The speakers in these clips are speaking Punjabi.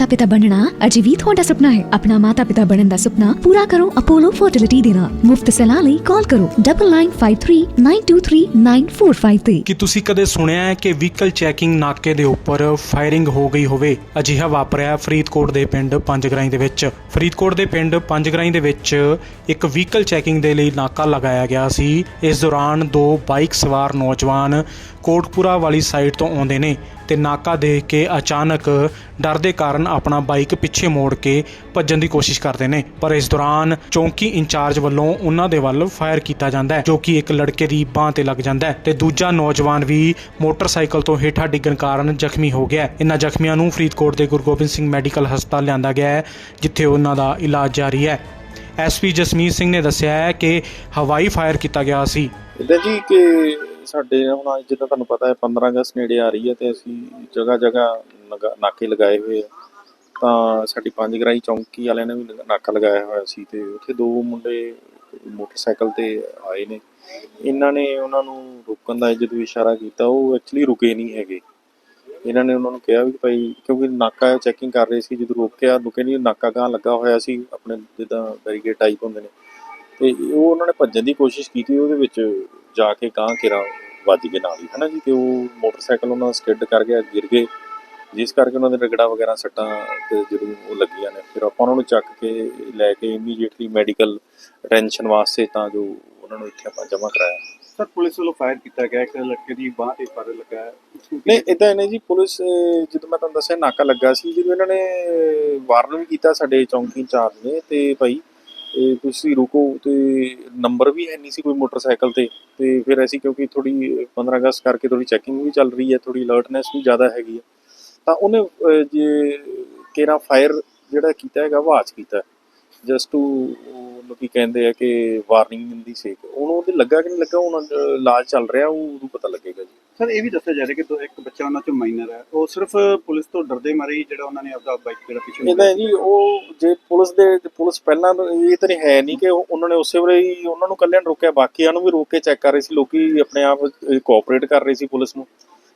ਮਾਤਾ-ਪਿਤਾ ਬਣਨਾ ਅਜੇ ਵੀ ਤੁਹਾਡਾ ਸੁਪਨਾ ਹੈ ਆਪਣਾ ਮਾਤਾ-ਪਿਤਾ ਬਣਨ ਦਾ ਸੁਪਨਾ ਪੂਰਾ ਕਰੋ ਅਪੋਲੋ ਫਰਟੀਲਿਟੀ ਦੇ ਨਾਲ ਮੁਫਤ ਸਲਾਹ ਲਈ ਕਾਲ ਕਰੋ 9953923945 ਤੇ ਕਿ ਤੁਸੀਂ ਕਦੇ ਸੁਣਿਆ ਹੈ ਕਿ ਵਹੀਕਲ ਚੈਕਿੰਗ ਨਾਕੇ ਦੇ ਉੱਪਰ ਫਾਇਰਿੰਗ ਹੋ ਗਈ ਹੋਵੇ ਅਜਿਹਾ ਵਾਪਰਿਆ ਫਰੀਦਕੋਟ ਦੇ ਪਿੰਡ ਪੰਜਗਰਾਈ ਦੇ ਵਿੱਚ ਫਰੀਦਕੋਟ ਦੇ ਪਿੰਡ ਪੰਜਗਰਾਈ ਦੇ ਵਿੱਚ ਇੱਕ ਵਹੀਕਲ ਚੈਕਿੰਗ ਦੇ ਲਈ ਨਾਕਾ ਲਗਾਇਆ ਗਿਆ ਸੀ ਇਸ ਦੌਰਾਨ ਦੋ ਬਾਈਕ ਸਵਾਰ ਨੌਜਵਾਨ ਕੋਟਪੁਰਾ ਵਾਲੀ ਸਾਈਡ ਤੋਂ ਆਉਂਦੇ ਨੇ ਤੇ ਨਾਕਾ ਦੇਖ ਕੇ ਅਚਾਨਕ ਡਰ ਦੇ ਕਾਰਨ ਆਪਣਾ ਬਾਈਕ ਪਿੱਛੇ ਮੋੜ ਕੇ ਭੱਜਣ ਦੀ ਕੋਸ਼ਿਸ਼ ਕਰਦੇ ਨੇ। ਪਰ ਇਸ ਦੌਰਾਨ ਚੌਂਕੀ ਇੰਚਾਰਜ ਵੱਲੋਂ ਉਹਨਾਂ ਦੇ ਵੱਲ ਫਾਇਰ ਕੀਤਾ ਜਾਂਦਾ ਹੈ, ਜੋ ਕਿ ਇੱਕ ਲੜਕੇ ਦੀ ਬਾਹ ਤੇ ਲੱਗ ਜਾਂਦਾ ਹੈ ਤੇ ਦੂਜਾ ਨੌਜਵਾਨ ਵੀ ਮੋਟਰਸਾਈਕਲ ਤੋਂ ਹੇਠਾਂ ਡਿੱਗਣ ਕਾਰਨ ਜ਼ਖਮੀ ਹੋ ਗਿਆ ਹੈ। ਇਨ੍ਹਾਂ ਜ਼ਖਮੀਆਂ ਨੂੰ ਫਰੀਦਕੋਟ ਦੇ ਗੁਰੂ ਗੋਬਿੰਦ ਸਿੰਘ ਮੈਡੀਕਲ ਹਸਪਤਾਲ ਲਿਆਂਦਾ ਗਿਆ ਹੈ, ਜਿੱਥੇ ਉਹਨਾਂ ਦਾ ਇਲਾਜ ਜਾਰੀ ਹੈ। ਐਸਪੀ ਜਸਮੀਤ ਸਿੰਘ ਨੇ ਦੱਸਿਆ ਹੈ ਕਿ ਹਵਾਈ ਫਾਇਰ ਕੀਤਾ ਗਿਆ ਸੀ। ਇਦਾਂ ਜੀ ਕਿ ਸਾਡੇ ਹੁਣ ਅੱਜ ਜਿੱਦਾਂ ਤੁਹਾਨੂੰ ਪਤਾ ਹੈ 15 ਅਗਸਤ ਨੇੜੇ ਆ ਰਹੀ ਹੈ ਤੇ ਅਸੀਂ ਜਗ੍ਹਾ ਜਗ੍ਹਾ ਨਾਕੇ ਲਗਾਏ ਹੋਏ ਆ। ਤਾਂ ਸਾਡੀ ਪੰਜਗਰਾਈ ਚੌਂਕੀ ਵਾਲਿਆਂ ਨੇ ਵੀ ਨਾਕਾ ਲਗਾਇਆ ਹੋਇਆ ਸੀ ਤੇ ਉੱਥੇ ਦੋ ਮੁੰਡੇ ਮੋਟਰਸਾਈਕਲ ਤੇ ਆਏ ਨੇ। ਇਹਨਾਂ ਨੇ ਉਹਨਾਂ ਨੂੰ ਰੋਕਣ ਦਾ ਜਦੋਂ ਇਸ਼ਾਰਾ ਕੀਤਾ, ਉਹ ਐਕਚੁਅਲੀ ਰੁਕੇ ਨਹੀਂ ਹੈਗੇ। ਇਹਨਾਂ ਨੇ ਉਹਨਾਂ ਨੂੰ ਕਿਹਾ ਵੀ ਭਾਈ, ਕਿਉਂਕਿ ਨਾਕਾ ਚੈਕਿੰਗ ਕਰ ਰਹੇ ਸੀ, ਜਦੋਂ ਰੋਕਿਆ, ਰੁਕੇ ਨਹੀਂ, ਨਾਕਾ ਗਾਂ ਲੱਗਾ ਹੋਇਆ ਸੀ, ਆਪਣੇ ਜਿੱਦਾਂ ਬੈਰੀਕੇਡ ਟਾਈਪ ਹੁੰਦੇ ਨੇ। ਤੇ ਉਹ ਉਹਨਾਂ ਨੇ ਭੱਜਣ ਦੀ ਕੋਸ਼ਿਸ਼ ਕੀਤੀ, ਉਹਦੇ ਵਿੱਚ ਜਾ ਕੇ ਕਾਂ ਕਿਰਾ ਵੱਜ ਗਏ ਨਾਲ ਹੀ ਹਨਾ ਜੀ? ਤੇ ਉਹ ਮੋਟਰਸਾਈਕਲ ਉਹਨਾਂ ਸਕਿੱਡ ਕਰ ਗਿਆ ਗਿਰ ਗਏ। ਜਿਸ ਕਰਕੇ ਉਹਨਾਂ ਦੇ ਰਗੜਾ ਵਗੈਰਾ ਸੱਟਾਂ ਤੇ ਜਦੋਂ ਉਹ ਲੱਗੀਆਂ ਨੇ ਫਿਰ ਆਪਾਂ ਉਹਨਾਂ ਨੂੰ ਚੱਕ ਕੇ ਲੈ ਕੇ ਇਮੀਡੀਏਟਲੀ ਮੈਡੀਕਲ ਅਟੈਂਸ਼ਨ ਵਾਸਤੇ ਤਾਂ ਜੋ ਉਹਨਾਂ ਨੂੰ ਇੱਥੇ ਆਪਾਂ ਜਮ੍ਹਾਂ ਕਰਾਇਆ। ਸਰ ਪੁਲਿਸ ਵੱਲੋਂ ਫਾਇਰ ਕੀਤਾ ਗਿਆ ਇੱਕ ਲੜਕੇ ਦੀ ਬਾਹ ਤੇ ਫਾਇਰ ਲੱਗਾ। ਨਹੀਂ ਇਦਾਂ ਨੇ ਜੀ ਪੁਲਿਸ ਜਦੋਂ ਮੈਂ ਤੁਹਾਨੂੰ ਦੱਸਿਆ ਨਾਕਾ ਲੱਗਾ ਸੀ ਜਦੋਂ ਇਹਨਾਂ ਨੇ ਵਾਰਨ ਵੀ ਕੀਤਾ ਸਾਡੇ ਚੌਂਕੀ ਇੰਚਾਰਜ ਨੇ ਤੇ ਭਾਈ ਇਹ ਤੁਸੀਂ ਰੁਕੋ ਤੇ ਨੰਬਰ ਵੀ ਹੈ ਨਹੀਂ ਸੀ ਕੋਈ ਮੋਟਰਸਾਈਕਲ ਤੇ ਤੇ ਫਿਰ ਅਸੀਂ ਕਿਉਂਕਿ ਥੋੜੀ 15 ਅਗਸਤ ਕਰਕੇ ਥੋੜੀ ਚੈਕਿੰਗ ਵੀ ਚੱਲ ਰਹੀ ਹੈ ਥੋੜੀ ਅਲਰਟਨੈਸ ਵੀ ਜ਼ਿਆਦਾ ਹੈਗੀ ਹੈ। ਤਾਂ ਉਹਨੇ ਜੇ ਕੇਰਾ ਫਾਇਰ ਜਿਹੜਾ ਕੀਤਾ ਹੈਗਾ ਵਾਚ ਕੀਤਾ। ਜਸਟ ਟੂ ਉਹਨੂੰ ਕੀ ਕਹਿੰਦੇ ਆ ਕਿ ਵਾਰਨਿੰਗ ਦੀ ਸੇਕ ਉਹਨੂੰ ਉਹਦੇ ਲੱਗਾ ਕਿ ਨਹੀਂ ਲੱਗਾ? ਹੁਣ ਇਲਾਜ ਚੱਲ ਰਿਹਾ ਉਹ ਉਹਨੂੰ ਪਤਾ ਲੱਗੇਗਾ ਜੀ। ਸਰ, ਇਹ ਵੀ ਦੱਸਿਆ ਜਾ ਰਿਹਾ ਕਿ ਦੋ- ਇੱਕ ਬੱਚਾ ਉਹਨਾਂ ਚੋਂ ਮਾਈਨਰ ਹੈ। ਉਹ ਸਿਰਫ ਪੁਲਿਸ ਤੋਂ ਡਰਦੇ ਮਾਰੇ ਹੀ ਜਿਹੜਾ ਉਹਨਾਂ ਨੇ ਆਪਦਾ ਬਾਈਕ ਜਿਹੜਾ ਪਿੱਛੇ ਇਹਦਾ ਜੀ, ਉਹ ਜੇ ਪੁਲਿਸ ਦੇ ਪੁਲਿਸ ਪਹਿਲਾਂ ਤੋਂ ਇਹ ਤਾਂ ਨਹੀਂ ਹੈ ਨਹੀਂ ਕਿ ਉਹ- ਉਹਨਾਂ ਨੇ ਉਸੇ ਵੇਲੇ ਹੀ ਉਹਨਾਂ ਨੂੰ ਕੱਲਿਆਂ ਨੂੰ ਰੋਕਿਆ, ਬਾਕੀਆਂ ਨੂੰ ਵੀ ਰੋਕ ਕੇ ਚੈੱਕ ਕਰ ਰਹੇ ਸੀ। ਲੋਕੀ ਆਪਣੇ ਆਪ ਕੋਆਪਰੇਟ ਕਰ ਰਹੇ ਸੀ ਪੁਲਿਸ ਨੂੰ।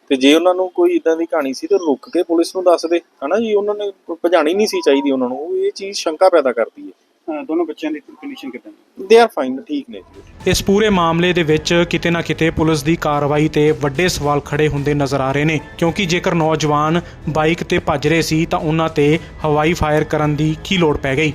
ਤੇ ਜੇ ਉਹਨਾਂ ਨੂੰ ਕੋਈ ਇਦਾਂ ਦੀ ਕਹਾਣੀ ਸੀ ਤਾਂ ਰੁਕ ਕੇ ਪੁਲਿਸ ਨੂੰ ਦੱਸਦੇ ਹਨਾ ਜੀ, ਉਹਨਾਂ ਨੇ ਭਜਾਣੀ ਨਹੀਂ ਸੀ ਚਾਹੀਦੀ ਉਹਨਾਂ ਨੂੰ। ਉਹ ਇਹ ਚੀਜ਼ ਸ਼ੰਕਾ ਪੈਦਾ ਕਰਦੀ ਹੈ। ਦੋਨੋਂ ਬੱਚਿਆਂ ਦੀ ਕੰਡੀਸ਼ਨ ਕਿਦਾਂ ਹੈ? ਦੇ ਆਰ ਫਾਈਨ ਠੀਕ ਨੇ ਜੀ। ਇਸ ਪੂਰੇ ਮਾਮਲੇ ਦੇ ਵਿੱਚ ਕਿਤੇ ਨਾ ਕਿਤੇ ਪੁਲਿਸ ਦੀ ਕਾਰਵਾਈ ਤੇ ਵੱਡੇ ਸਵਾਲ ਖੜੇ ਹੁੰਦੇ ਨਜ਼ਰ ਆ ਰਹੇ ਨੇ ਕਿਉਂਕਿ ਜੇਕਰ ਨੌਜਵਾਨ ਬਾਈਕ ਤੇ ਭੱਜ ਰਹੇ ਸੀ ਤਾਂ ਉਹਨਾਂ ਤੇ ਹਵਾਈ ਫਾਇਰ ਕਰਨ ਦੀ ਕੀ ਲੋੜ ਪੈ ਗਈ?